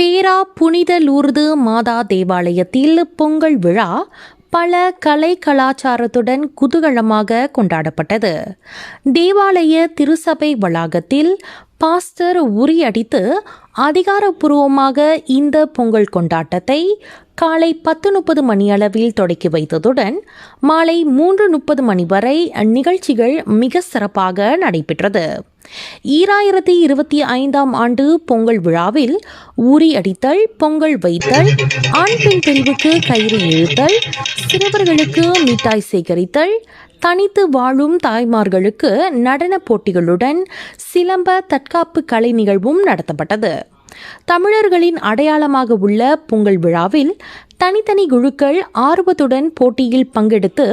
பேரா புனித லூர்து மாதா தேவாலயத்தில் பொங்கல் விழா பல கலை கலாச்சாரத்துடன் குதூகலமாக கொண்டாடப்பட்டது. தேவாலய திருசபை வளாகத்தில் பாஸ்டர் உரியடித்து அதிகாரப்பூர்வமாக இந்த பொங்கல் கொண்டாட்டத்தை காலை பத்து முப்பது மணியளவில் தொடக்கி வைத்ததுடன் மாலை மூன்று முப்பது மணி வரை நிகழ்ச்சிகள் மிக சிறப்பாக நடைபெற்றது. ஈராயிரத்தி இருபத்தி ஐந்தாம் ஆண்டு பொங்கல் விழாவில் ஊறி அடித்தல் பொங்கல் வைத்தல் ஆண் பெண் பிரிவுக்கு கயிறு இழுத்தல் சிறுவர்களுக்கு மிட்டாய் சேகரித்தல் தனித்து வாழும் தாய்மார்களுக்கு நடன போட்டிகளுடன் சிலம்ப தற்காப்பு கலை நிகழ்வும் நடத்தப்பட்டது. தமிழர்களின் அடையாளமாக உள்ள பொங்கல் விழாவில் தனித்தனி குழுக்கள் ஆர்வத்துடன் போட்டியில் பங்கெடுத்து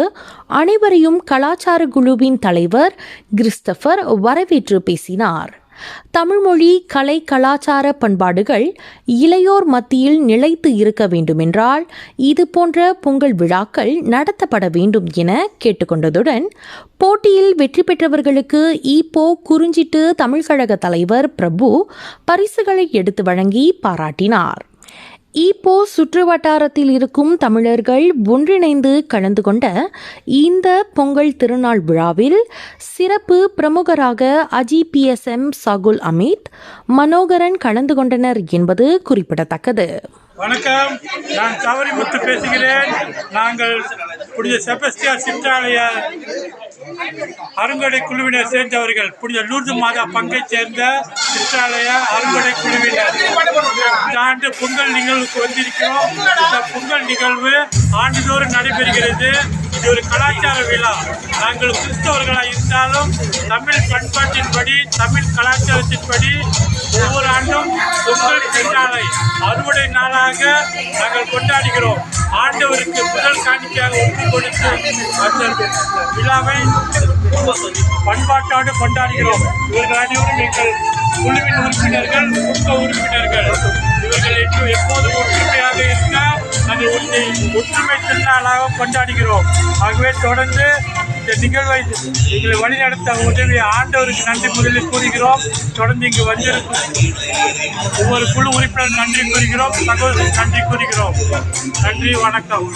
அனைவரையும் கலாச்சார குழுவின் தலைவர் கிறிஸ்டபர் வரவேற்று பேசினார். தமிழ்மொழி கலை கலாச்சார பண்பாடுகள் இளையோர் மத்தியில் நிலைத்து இருக்க வேண்டுமென்றால் இதுபோன்ற பொங்கல் விழாக்கள் நடத்தப்பட வேண்டும் என கேட்டுக்கொண்டதுடன் போட்டியில் வெற்றி பெற்றவர்களுக்கு ஈப்போ குறிஞ்சிட்டு தமிழ்கழக தலைவர் பிரபு பரிசுகளை எடுத்து வழங்கி பாராட்டினார். ஈப்போ சுற்று வட்டாரத்தில் இருக்கும் தமிழர்கள் ஒன்றிணைந்து கலந்து கொண்ட இந்த பொங்கல் திருநாள் விழாவில் சிறப்பு பிரமுகராக Aji B S M Sahul Amit Manoharan கலந்து கொண்டனர் என்பது குறிப்பிடத்தக்கது. வணக்கம். நான் கவரிமுத்து பேசுகிறேன். நாங்கள் புனித செபஸ்டியா சிற்றாலய அருங்கொடை குழுவினர் சேர்ந்தவர்கள் புனித லூர்து மாதா பங்கை சேர்ந்த சிற்றாலய அருங்கொடை குழுவினர். ஆண்டு பொங்கல் நிகழ்வுக்கு வந்திருக்கிறோம். இந்த பொங்கல் நிகழ்வு ஆண்டுதோறும் நடைபெறுகிறது. இது ஒரு கலாச்சார விழா. நாங்கள் கிறிஸ்தவர்களாக இருந்தாலும் தமிழ் பண்பாட்டின்படி தமிழ் கலாச்சாரத்தின்படி ஒவ்வொரு ஆண்டும் பொங்கல் திருநாளை அறுவடை நாளாக நாங்கள் கொண்டாடுகிறோம். ஆண்டவருக்கு முதல் காணிக்கையாக ஒப்பு கொடுத்து அந்த விழாவை பண்பாட்டோடு கொண்டாடுகிறோம். இவர்கள் அனைவரும் எங்கள் குழுவின் உறுப்பினர்கள் உறுப்பினர்கள். ஒன்றி ஒற்றுமை திருநாளாக கொண்டாடுகிறோம். ஆகவே தொடர்ந்து இந்த நிகழ்வை எங்களை வழிநடத்த உதவிய ஆண்டவருக்கு நன்றி முதலில் கூறுகிறோம். தொடர்ந்து இங்கு வந்திருக்கும் ஒவ்வொரு குழு உறுப்பினர் நன்றி கூறுகிறோம். சகோதரர் நன்றி கூறுகிறோம். நன்றி வணக்கம்.